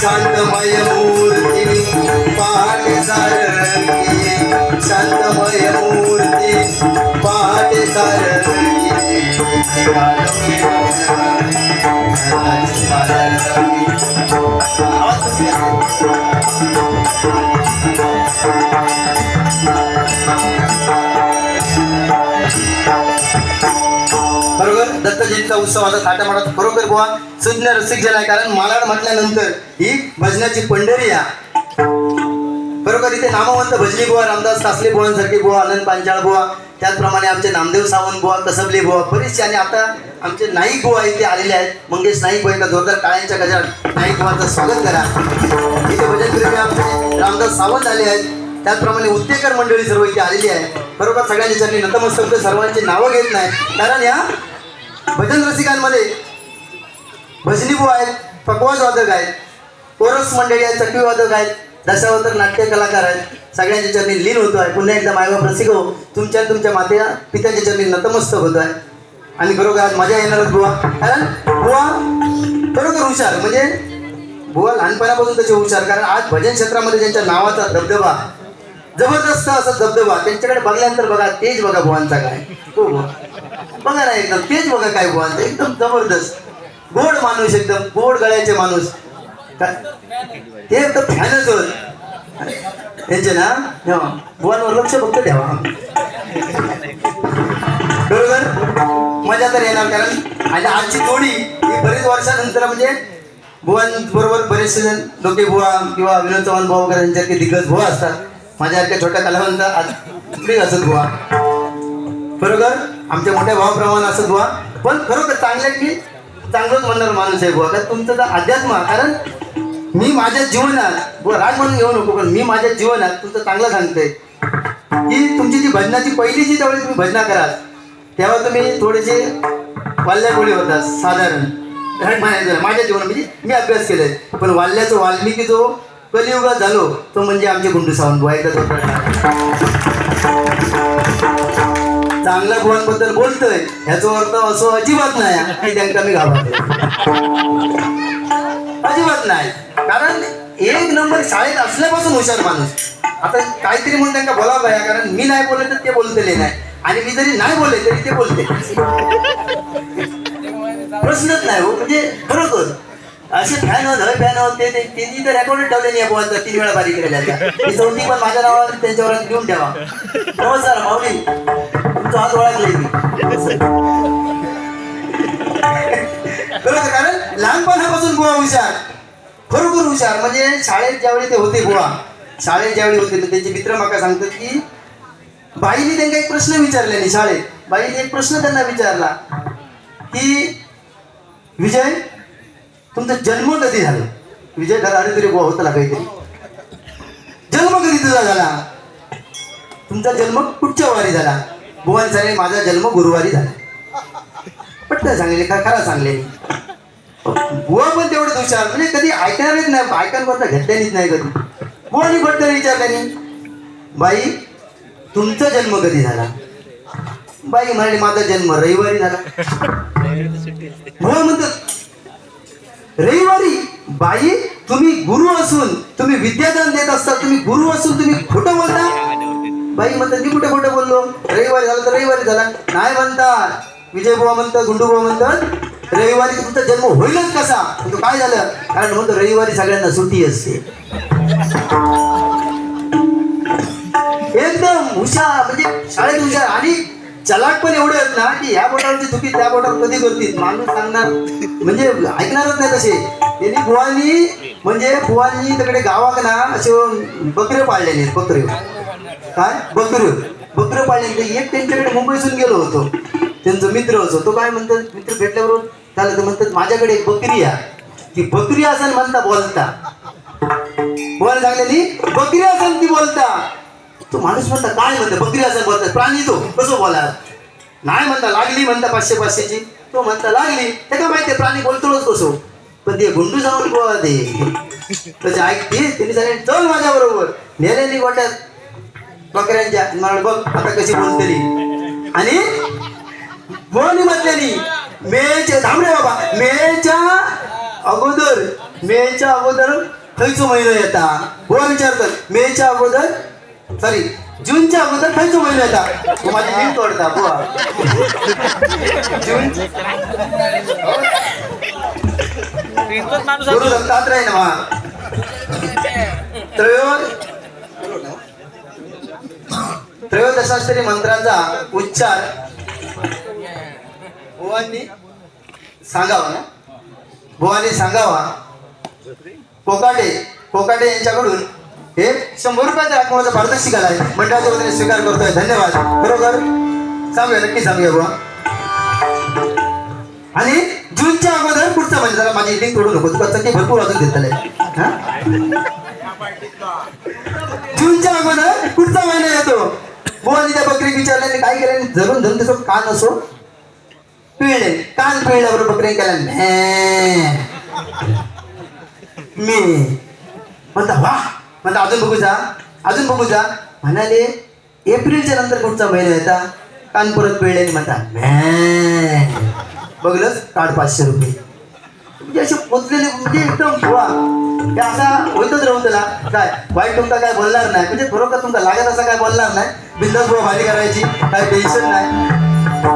शांतमय मूर्ती पहाटे सारंगी शांतमय मूर्ती पहाटे सारंगी दत्त जयंतीचा उत्सव आता थाटामाटात खरोखर बुवा. सुज्ञ रसिक झालाय कारण मालाड म्हटल्यानंतर ही भजनाची पंढरी आहे बरोबर इथे नामवंत भजनी बुवा रामदास कासले बुवांसारखे बुवा आनंद पांचाळ बुवा त्याचप्रमाणे आमचे नामदेव सावंत बुवा कसबले बुवा बरेचसे आणि आता आमचे नाईक बुवा इथे आलेले आहेत. मंगेश नाईक बुवा एका जोरदार टाळ्यांच्या गजात नाईक बुवाचं स्वागत करा. इथे भजन आमचे रामदास सावंत आले आहेत. त्याचप्रमाणे उत्तेकर मंडळी सर्व इथे आलेली आहे बरोबर सगळ्यांच्या चरणी नतमस्तक सर्वांची नावं घेत नाही कारण या भजन रसिकांमध्ये भजनी बुवा आहेत पकवाज वादक आहेत कोरस मंडळी आहेत चटवी वादक आहेत दशावतार नाट्य कलाकार आहेत. सगळ्यांच्या चरणी लीन होतो आहे पुन्हा एकदा मायबाप रसिक हो तुमच्या तुमच्या मात्या पित्याच्या चरणी नतमस्तक होतो आहे आणि बरोबर आज मजा येणार बुवा. कारण बुवा खरोखर हुशार. म्हणजे बुवा लहानपणापासून त्याचे हुशार. कारण आज भजन क्षेत्रामध्ये ज्यांच्या नावाचा धबधबा जबरदस्त असा धबधबा त्यांच्याकडे बघल्यानंतर बघा तेज बघा बुवांचा काय. हो बघा ना एकदम तेज बघा काय बुवांचा. एकदम जबरदस्त. गोड माणूस एकदम गोड गळ्याचे माणूस. ते तर फॅनच होत. त्यांचे ना हो, बुवांवर लक्ष फक्त ठेवा. बरोबर? मजा तर येणार कारण आणि आजची जोडी ही बरेच वर्षानंतर म्हणजे बुवांबरोबर बरेचसे जण डोके बुवा किंवा विनोद चव्हाण भाऊ वगैरे यांच्यासारखे दिग्गज बुवा असतात. माझ्यासारख्या छोट्या कलावंत आज पुढे असत बुवा. बरोबर? आमच्या मोठ्या भावाप्रमाणे असत बुवा. पण खरोखर चांगले की चांगलंच म्हणणार माणूस आहे बुवा. कारण तुमचं तर अध्यात्म कारण मी माझ्या जीवनात बुवा राग म्हणून घेऊ नको पण मी माझ्या जीवनात तुमचं चांगलं सांगतोय. की तुमची जी भजनाची पहिली जी त्यावेळी तुम्ही भजना कराल तेव्हा तुम्ही थोडेसे वाल्ल्याकोळी होता साधारण. म्हणायचं माझ्या जीवनात म्हणजे मी अभ्यास केलाय. पण वाल्याचं वाल्मिकी जो कलियुगात झालो तो म्हणजे आमचे गुंडू सावंत बुवा एकदा चांगल्या गुणांबद्दल बोलतोय ह्याचा अर्थ असो अजिबात नाही की त्यांना मी घाबरतो अजिबात नाही. कारण एक नंबर शाळेत असल्यापासून हुशार माणूस. आता काहीतरी म्हणून त्यांना बोलावं पाहिजे कारण मी नाही बोलले तर ते बोलतले नाही. आणि मी जरी नाही बोलले तरी ते बोलते. प्रश्नच नाही हो म्हणजे खरोखर. असे फॅन होत हय फॅन होत ते त्यांनी तर रेकॉर्ड ठेवले नाही बुवांचा तीन वेळा बारीक केलेल्या त्या चौथी पण माझ्या नावावर त्यांच्यावर घेऊन ठेवा. नमस्कार माऊली. तुमचा हात ओळखले मी. बरोबर कारण लहानपणापासून गोळा हुशार. खरोखर हुशार. म्हणजे शाळेत ज्यावेळी ते होते गोळा शाळेत ज्यावेळी होते तर त्यांचे मित्र माका सांगतात की बाईने त्यांना एक प्रश्न विचारले नाही शाळेत. बाईने एक प्रश्न त्यांना विचारला की विजय तुमचा जन्म कधी झाला? विजय घराने तरी गोवा होता काहीतरी. जन्म कधी तुझा झाला? तुमचा जन्म कुठच्या वारी झाला? भुवन सरे माझा जन्म गुरुवारी झाला. पटकन सांगले का खरा सांगले बुवा पण तेवढं हुशार म्हणजे कधी ऐकणारच नाही ऐकायला घेतल्यानीच नाही कधी. बुवानी पटकन विचारल्यानी बाई तुमचा जन्म कधी झाला? बाई म्हणाली माझा जन्म रविवारी झाला. बुवा म्हणतात रविवारी बाई तुम्ही गुरु असून तुम्ही विद्यादान देत असता तुम्ही गुरु असून तुम्ही खोटं बोलता? बाई म्हणतात मी कुठे कुठे बोललो? रविवारी झालं तर रविवारी झाला. नाही म्हणतात. विजय बुवा म्हणतात गुंडू बुवा म्हणतात रविवारी तुमचा जन्म होईलच कसा? तो काय झालं? कारण म्हणतो रविवारी सगळ्यांना सुट्टी असते. एकदम हुशार म्हणजे शाळेत हुशार. आणि चलाक पण एवढे आहेत ना की ह्या बोटावरची चुकी त्या बोटावर कधी करतील? माणूस सांगणार. म्हणजे ऐकणारच नाही तसे. त्यांनी बुवानी म्हणजे फुवांनी तिकडे गावाक ना असे बकरे पाळलेले आहेत बकरे काय? बकरे बकरे पाळलेले एक त्यांच्याकडे मुंबईतून गेलो होतो. त्यांचा मित्र होतो. तो काय म्हणतात मित्र भेटल्याबरोबर झालं तर म्हणतात माझ्याकडे एक बकरी आहे ती बकरी असं म्हणता बोलता. बोलायला लागलेली बकरी असेल ती बोलता. तो माणूस म्हणता काय म्हणता बकरी असेल बोलता. प्राणी तो कसं बोला? नाही म्हणता लागली म्हणता पाचशे पाचशेची. तो म्हणता लागली. त्याला माहिती प्राणी बोलतोच कसो पण ते गुंडू जाऊन गोवा ते त्याची ऐकते त्यांनी सांगितलं चल माझ्या बरोबर नेलेली गोट्यात बकऱ्यांच्या. आणि मला बघ आता कशी बोलतली आणि बोनी म्हटलेली मेच्या थांबले बाबा मेच्या अगोदर मेच्या अगोदर खयचो महिनो येता. बुवा विचारतात मेच्या अगोदर सॉरी जूनच्या अगोदर खयचो महिनो येता. माझी लिंक तोडता बुवा. जून गुरु दत्तात्रय नमः त्रयो त्रयोदशास्तरी मंत्राचा उच्चार. बुवांनी सांगावा ना? बुवांनी सांगावा. कोकाटे कोकाटे यांच्याकडून हे शंभर रुपयाच्या रकमेचा शिकायला आहे. मंडळाच्या वतीने स्वीकार करतोय. धन्यवाद. बरोबर सांगूया नक्की सांगूया बुवा. आणि जूनच्या अगोदर पुढचा म्हणजे जरा माझी लिंक तोडू नको तुला चटणी भरपूर वाजून देतले जूनच्या अगोदर पुढचा महिना येतो. बोल त्या बकरी विचारल्याने काय केलं? धरून धरून त्याचं कान असो. पिळले. कान पिळल्याबरोबर बकरी केल्या म्या. मी. म्हणता वा. म्हणता अजून बघू जा. अजून बघू जा. म्हणाले एप्रिलच्या नंतर कुठचा महिना येता. कान परत पिळले म्हणता मॅ बघलंच साठ पाचशे रुपये. म्हणजे असे पोचलेले म्हणजे एकदम बुवा. हे असा होतच राहून त्याला. काय वाईट तुमचा काय बोलणार नाही. म्हणजे बरोबर तुमचा लागत असं काय बोलणार नाही. बिंदास बुवा करायची. काय टेन्शन नाही.